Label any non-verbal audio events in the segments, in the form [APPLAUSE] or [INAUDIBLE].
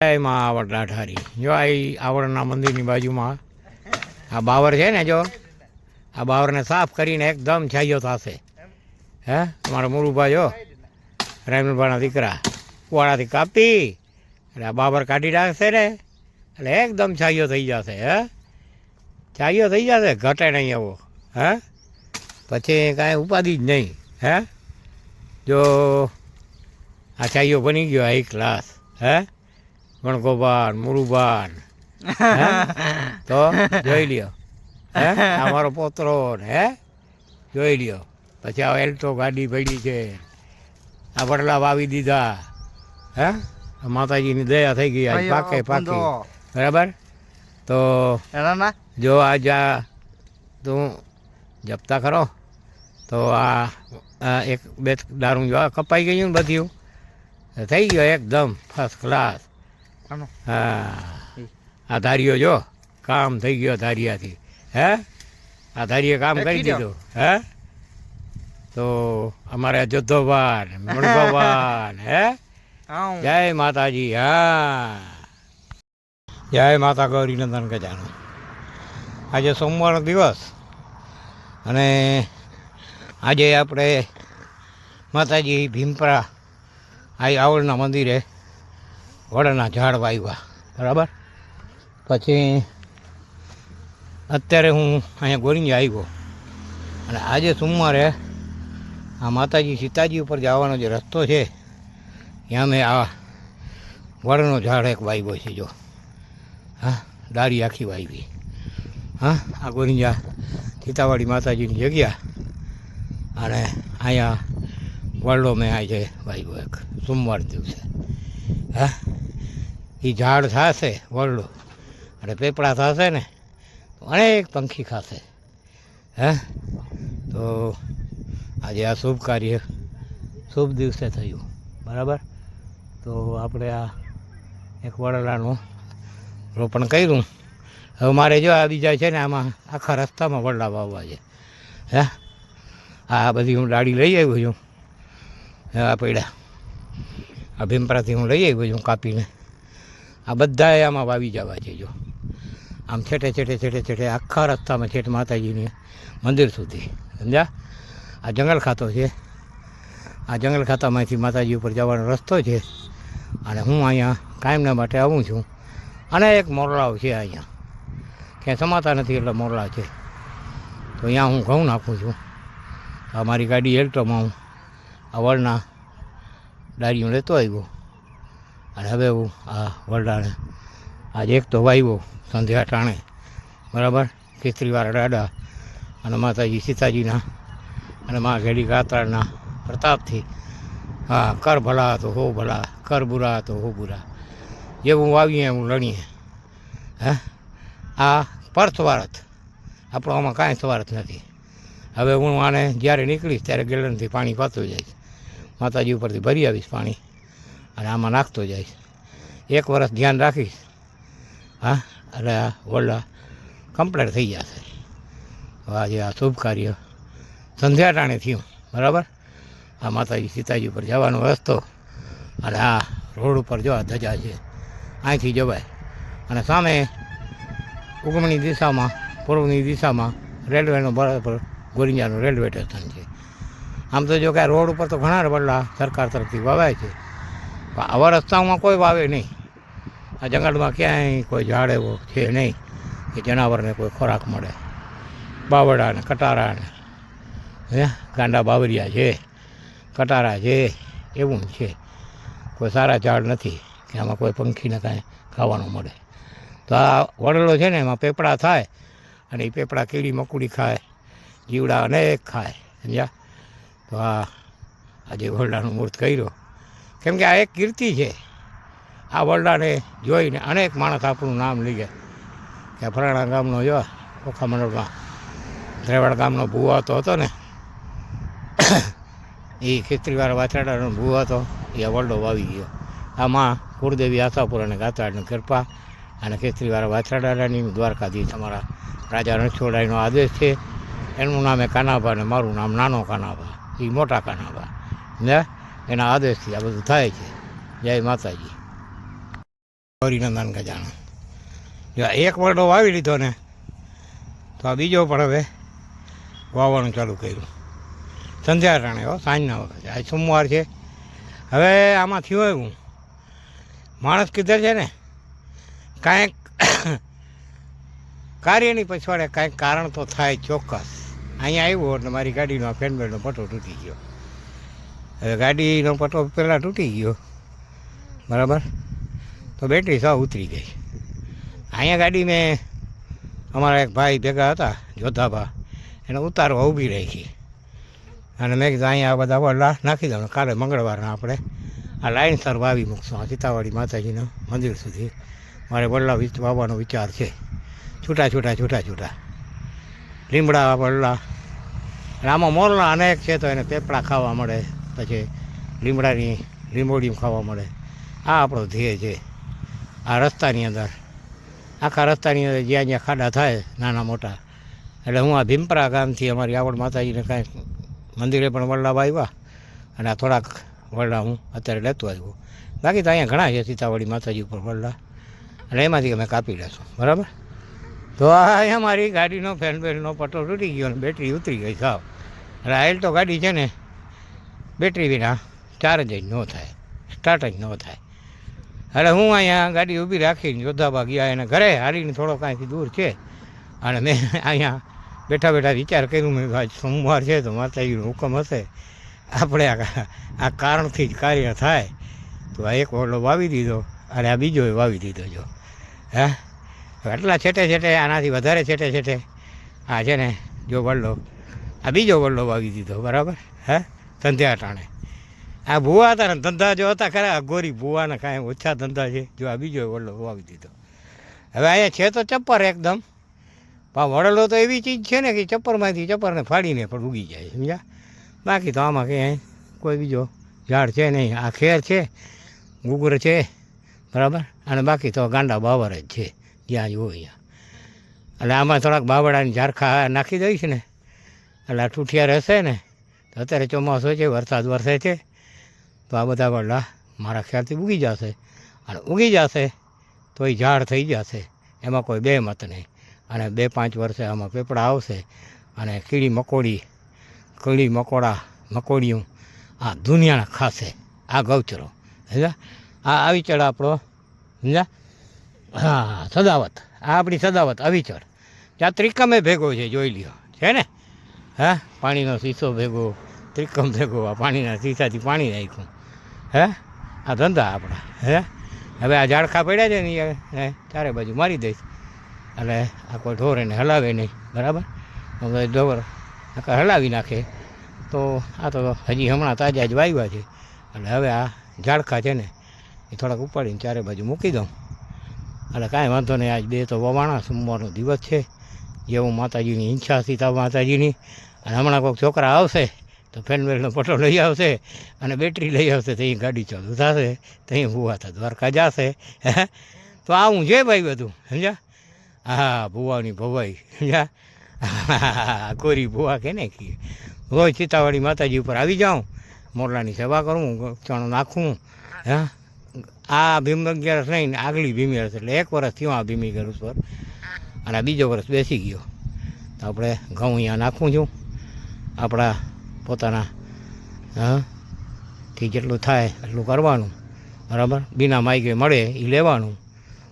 જય માં આવડ ડાઠારી જો આ આવડના મંદિરની બાજુમાં આ બાવર છે ને જો, આ બાવરને સાફ કરીને એકદમ છાયો થશે. હે? અમારા મુરુભા જો રાયમલભાના દીકરા, કુવાડાથી કાપી એટલે આ બાબર કાઢી નાખશે ને, એટલે એકદમ છાયો થઈ જશે, હે? છાયો થઈ જશે, ઘટે નહીં એવો હે? પછી કાંઈ ઉપાધિ જ નહીં, હે? જો આ છાયો બની ગયો એક ક્લાસ હે? ગણગોબાન મુરુબાન તો જોઈ લ્યો હે? અમારો પોતરો હે? જોઈ લ્યો. પછી આ એલ્ટો ગાડી પડી છે. આ વડલા વાવી દીધા હે? માતાજીની દયા થઈ ગઈ આજ પાકે પાકે. બરાબર? તો જો આજ આ તું જપતા ખરો. તો આ એક બે દારૂ જો કપાઈ ગયું ને બધું. થઈ ગયો એકદમ ફર્સ્ટ ક્લાસ. હા. આ ધારીઓ જો કામ થઈ ગયો ધારિયાથી. હે? આ ધારીએ કામ કરી દીધું. હે? તો અમારે જોધોવાન મણભવાન હે? જય માતાજી હા. જય માતા ગૌરી નંદન ગજાનો આજે સોમવારનો દિવસ. અને આજે આપણે માતાજી ભીમપરા આ આવડના મંદિરે વડના ઝાડ વાવ્યા બરાબર? પછી અત્યારે હું અહીંયા ગોરિંજા આવ્યો. અને આજે સોમવારે આ માતાજી સીતાજી ઉપર જવાનો જે રસ્તો છે, ત્યાં મેં આ વડનો ઝાડ એક વાવ્યો છે જો. હા ડાળી આખી વાવી હા, આ ગોરિંજા સીતાવાડી માતાજીની જગ્યા. અને અહીંયા વડલો મેં આજે વાવ્યો એક, સોમવાર દિવસે. હા? એ ઝાડ થશે વરડું. અને પેપડા થશે ને, તો અનેક પંખી ખાશે. હે? તો આજે આ શુભ કાર્ય, શુભ દિવસે થયું. બરાબર? તો આપણે આ એક વડલાનું રોપણ કર્યું. હવે મારે જો આ બીજા છે ને, આમાં આખા રસ્તામાં વડલા વાવવા છે. હે? આ બધી હું ડાળી લઈ આવ્યો છું. આ પડ્યા. આ ભીમપરાથી હું લઈ આવ્યો છું કાપીને. આ બધાએ આમાં વાવી જવા છે જો આમ છેટે છેટે છેટે છેટે આખા રસ્તામાં છેટ માતાજીની મંદિર સુધી. સમજ્યા? આ જંગલ ખાતો છે. આ જંગલ ખાતામાંથી માતાજી ઉપર જવાનો રસ્તો છે. અને હું અહીંયા કાયમના માટે આવું છું. અને એક મોરલાવ છે અહીંયા. ક્યાંય સમાતા નથી એટલે મોરલા છે. તો અહીંયા હું ઘઉં નાખું છું. આ મારી ગાડી એલ્ટોમાં હું, આ વડના ડાળીઓ લેતો આવ્યો. અને હવે હું આ વરડાને આજે એક તો વાવ્યો સંધ્યા ટાણે બરાબર? કેસરીવાળા દાડા અને માતાજી સીતાજીના અને મા ઘેડી કાતરાના પ્રતાપથી. હા, કર ભલા તો હો ભલા, કર બુરા તો હો બુરા. જેવું વાવીએ એવું લણીએ હે? આ પર સ્વાર્થ આપણો આમાં કાંઈ સ્વાર્થ નથી. હવે હું આને જ્યારે નીકળીશ ત્યારે ગેલનથી પાણી પાતું જઈશ માતાજી ઉપરથી ભરી આવીશ પાણી અને આમાં નાખતો જઈશ. એક વર્ષ ધ્યાન રાખીશ. હા, એટલે આ વડલા કમ્પ્લીટ થઈ જશે. આજે આ શુભ કાર્ય સંધ્યા ટાણે થયું, બરાબર? આ માતાજી સીતાજી ઉપર જવાનો રસ્તો અને આ રોડ ઉપર જો આ ધજા છે અહીંથી જવાય. અને સામે ઉગમણી દિશામાં, પૂર્વની દિશામાં રેલવેનો બરાબર ગોરિંજાનું રેલવે સ્ટેશન છે. આમ તો જો કે રોડ ઉપર તો ઘણા રબડલા સરકાર તરફથી વાવાય છે. પણ આવા રસ્તાઓમાં કોઈ વાવે નહીં. આ જંગલમાં ક્યાંય કોઈ ઝાડ એવો છે નહીં કે જનાવરને કોઈ ખોરાક મળે. બાવડા ને કટારા ને હે, ગાંડા બાવરિયા છે, કટારા છે, એવું છે. કોઈ સારા ઝાડ નથી કે આમાં કોઈ પંખીને કાંઈ ખાવાનું મળે. તો આ વડલો છે ને એમાં પેપડા થાય અને એ પેપડા કીડી મકુડી ખાય, જીવડા અનેક ખાય, સમજ્યા? તો આ આજે વરડાનું મૂર્ત કર્યો. કેમ કે આ એક કીર્તિ છે. આ વરડાને જોઈને અનેક માણસ આપણું નામ લઈ જાય કે ફલાણા ગામનો જો ઓખા મંડળમાં દ્રેવાડ ગામનો ભૂવો તો હતો ને. એ ખેતરીવાળા વાછાડાનો ભૂવો હતો. એ વરડો વાવી ગયો. આમાં કુળદેવી આશાપુર અને ગાતરાડની કૃપા અને ખેતરીવાળા વાછાડાની દ્વારકાધીશ અમારા રાજા રણછોડાઈનો આદેશ છે. એનું નામ કાનાભા અને મારું નામ નાનો કાનાભા. એ મોટા કાનાવા ને એના આદેશથી આ બધું થાય છે. જય માતાજી. ગૌરીનંદન ગજાનો જો એક વરડો વાવી લીધો ને, તો આ બીજો પણ હવે વાવવાનું ચાલુ કર્યું. સંધ્યા રાણે હો, સાંજના વખતે. આજ સોમવાર છે. હવે આમાં થયું એવું. માણસ કીધે છે ને, કાંઈક [COUGHS] કાર્યની પછવાડે કાંઈક કારણ તો થાય ચોક્કસ. અહીંયા આવ્યો એટલે મારી ગાડીનો ફેનબેલનો પટ્ટો તૂટી ગયો. હવે ગાડીનો પટ્ટો પહેલાં તૂટી ગયો. બરાબર? તો બેટરી સાવ ઉતરી ગઈ. અહીંયા ગાડી મેં અમારા એક ભાઈ ભેગા હતા, જોધાભા. એને ઉતારવા ઊભી રાખી. અને મેં કીધું, અહીંયા આ બધા વડલા નાખી દઉં કાલે મંગળવારના આપણે આ લાઈન સર વાવી મૂકશું, આ સીતાવાડી માતાજીના મંદિર સુધી. મારે વડલા વાવવાનો વિચાર છે. છૂટા છૂટા છૂટા છૂટા. લીમડા પડલા અને આમાં મોરલા અનેક છે તો એને પેપડા ખાવા મળે, પછી લીમડાની લીંબોડી ખાવા મળે. આ આપણો ધ્યેય છે. આ રસ્તાની અંદર. આખા રસ્તાની અંદર જ્યાં જ્યાં ખાડા થાય નાના મોટા. એટલે હું આ ભીમપરા ગામથી અમારી આવડ માતાજીને કાંઈ મંદિરે પણ વડલા આવ્યા. અને આ થોડાક વડલા હું અત્યારે લેતો આવ્યો. બાકી તો અહીંયા ઘણા છે સીતાવાડી માતાજી ઉપર વડલા અને એમાંથી અમે કાપી લેશું બરાબર? તો અહીંયા મારી ગાડીનો ફેન બેલનો પટો તૂટી ગયો અને બેટરી ઉતરી ગઈ, સાવ. રાયલ તો ગાડી છે ને બેટરી વિના ચાર્જ જ ન થાય સ્ટાર્ટ જ ન થાય. એટલે હું અહીંયા ગાડી ઊભી રાખીને યોદ્ધાબા ગયા, એને ઘરે હારીને થોડો કાંઈથી દૂર છે. અને મેં અહીંયા બેઠા બેઠા વિચાર કર્યું, મેં આજ સોમવાર છે તો માતાજીનો હુકમ હશે. આપણે આ કારણથી જ કાર્ય થાય. તો આ એક ઓરડો વાવી દીધો અને આ બીજો વાવી દીધો જો. હે? એટલા છેટે છેટે, આનાથી વધારે છેટે છેટે. આ છે ને, જો વડલો. આ બીજો વડલો વાવી દીધો, બરાબર? હે? ધંધ્યા ટાણે. આ ભૂવા હતા ને, ધંધા જો હતા ખરા ગોરી ભૂવાના કાંઈ ઓછા ધંધા છે. જો આ બીજો વડલો વાવી દીધો. હવે અહીંયા છે તો ચપ્પર એકદમ. પણ વડલો તો એવી ચીજ છે ને કે ચપ્પરમાંથી ચપ્પરને ફાડીને પણ ઉગી જાય, સમજ્યા? બાકી તો આમાં ક્યાંય કોઈ બીજો ઝાડ છે નહીં. આ ખેર છે, ગુગર છે, બરાબર? અને બાકી તો ગાંડા બાવર જ છે. જ્યાં જ હોય ત્યાં એટલે આમાં થોડાક બાવડાની ઝારખા નાખી દઈશ ને. એટલે આ ઠૂઠિયા રહેશે ને, તો અત્યારે ચોમાસું છે, વરસાદ વરસે છે, તો આ બધા વડલા મારા ખ્યાલથી ઉગી જશે. અને ઉગી જશે તો એ ઝાડ થઈ જશે. એમાં કોઈ બે મત નહીં. અને બે પાંચ વર્ષે આમાં પેપડા આવશે અને કીડી મકોડી, કીડી મકોડા, મકોડિયું આ દુનિયાના ખાશે. આ ગૌચરો. સમજા આ આવી અવિચળ આપણો. સમજા હા, સદાવત. આ આપણી સદાવત અવિચર ત્યાં ત્રિકમે ભેગો છે, જોઈ લ્યો. છે ને? હા, પાણીનો શીશો ભેગો, ત્રિકમ ભેગો, આ પાણીના શીશાથી પાણી નાખ્યું. હે? આ ધંધા આપણા. હે? હવે આ ઝાડખા પડ્યા છે ને એ ચારે બાજુ મારી દઈશ. એટલે આ કોઈ ઢોર એને હલાવે નહીં, બરાબર? હવે ઢોર આખા હલાવી નાખે. તો આ તો હજી હમણાં તાજા જ વાવ્યા છે. એટલે હવે આ ઝાડખા છે ને, એ થોડાક ઉપાડીને ચારે બાજુ મૂકી દઉં. એટલે કાંઈ વાંધો નહીં, આજ બે તો વવાણા, સોમવારનો દિવસ છે. જેવું માતાજીની ઈચ્છા સીતા માતાજીની. અને હમણાં કોઈક છોકરા આવશે, તો ફેનવેલનો પટો લઈ આવશે અને બેટરી લઈ આવશે, તો અહીં ગાડી ચાલુ થશે, તો અહીં ભૂવા તો દ્વારકા જશે. હે તો આવું છે ભાઈ બધું, સમજ્યા? હા ભૂવાની ભવાઈ, સમજ્યા? કોરી ભૂવા કે ને કે રોજ સીતાવાડી માતાજી ઉપર આવી જાઉં, મોરલાની સેવા કરું, ચણો નાખું, હા? આ ભીમ અગિયારસ નહીં ને આગલી ભીમી અગિયારસ એટલે એક વર્ષ થયું આ ભીમી ઘર ઉપર. અને બીજો વર્ષ બેસી ગયો. તો આપણે ઘઉં અહીંયા નાખું છું. આપણા પોતાના, હા, થી જેટલું થાય એટલું કરવાનું. બરાબર? બીના માયકે મળે એ લેવાનું.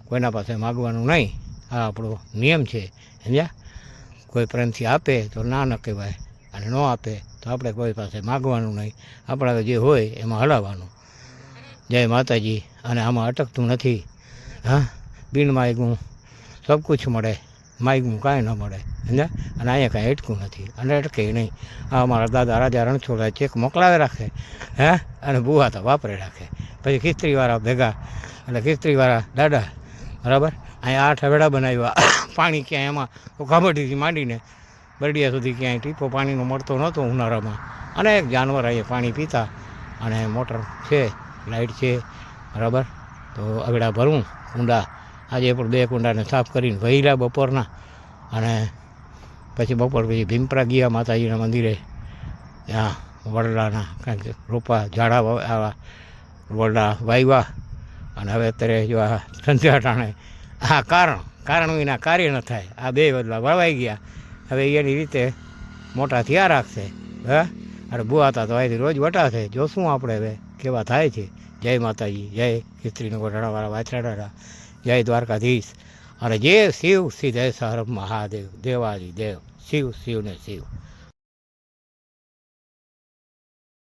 કોઈના પાસે માગવાનું નહીં. આ આપણો નિયમ છે. સમજ્યા? કોઈ પ્રેમથી આપે તો ના ન કહેવાય. અને ન આપે તો આપણે કોઈ પાસે માગવાનું નહીં. આપણા જે હોય એમાં હલાવવાનું. જય માતાજી. અને આમાં અટકતું નથી. હા, બિન માયગું સબ કુછ મળે. માયગું કાંઈ ન મળે. સમજા અને અહીંયા કાંઈ અટકું નથી. અને અટકે નહીં. આ અમારા દાદા રાજા રણછોડા ચેક મોકલાવે રાખે. હે? અને બુવા તો વાપરે રાખે. પછી ખિસ્ત્રીવાળા ભેગા એટલે ખિસ્ત્રીવાળા દાદા. બરાબર? અહીંયા આઠ વેડા બનાવ્યા. પાણી ક્યાંય એમાં? ખાબડીથી માંડીને બરડિયા સુધી ક્યાંય ટીપો પાણીનો મળતો નહોતો ઉનાળામાં. અનેક જાનવર અહીંયા પાણી પીતા. અને મોટર છે. લાઇટ છે, બરાબર? તો અગડા ભરું કુંડા આજે પણ બે કુંડાને સાફ કરીને વહીલા બપોરના અને પછી બપોર પછી ભીમપરા ગયા માતાજીના મંદિરે. ત્યાં વડલાના કાંઈક રોપા ઝાડા આવા વડલા વાવ્યા અને હવે અત્યારે જો આ સંધ્યા ટાણે આ કારણ કારણ વિના કાર્ય ન થાય. આ બે બદલા વળવાઈ ગયા. હવે એની રીતે મોટા થયા રાખશે. હા? અને બુઆતા તો અહીંથી રોજ વટાશે. જોશું આપણે હવે કેવા થાય છે? જય માતાજી, જય ખિસ્ત્રીનું ગોઠાણાવાળા વાછરાડા જય દ્વારકાધીશ. અને જે શિવ સિદ્ધેશ્વર મહાદેવ, દેવાજી, દેવ, શિવ શિવ ને શિવ.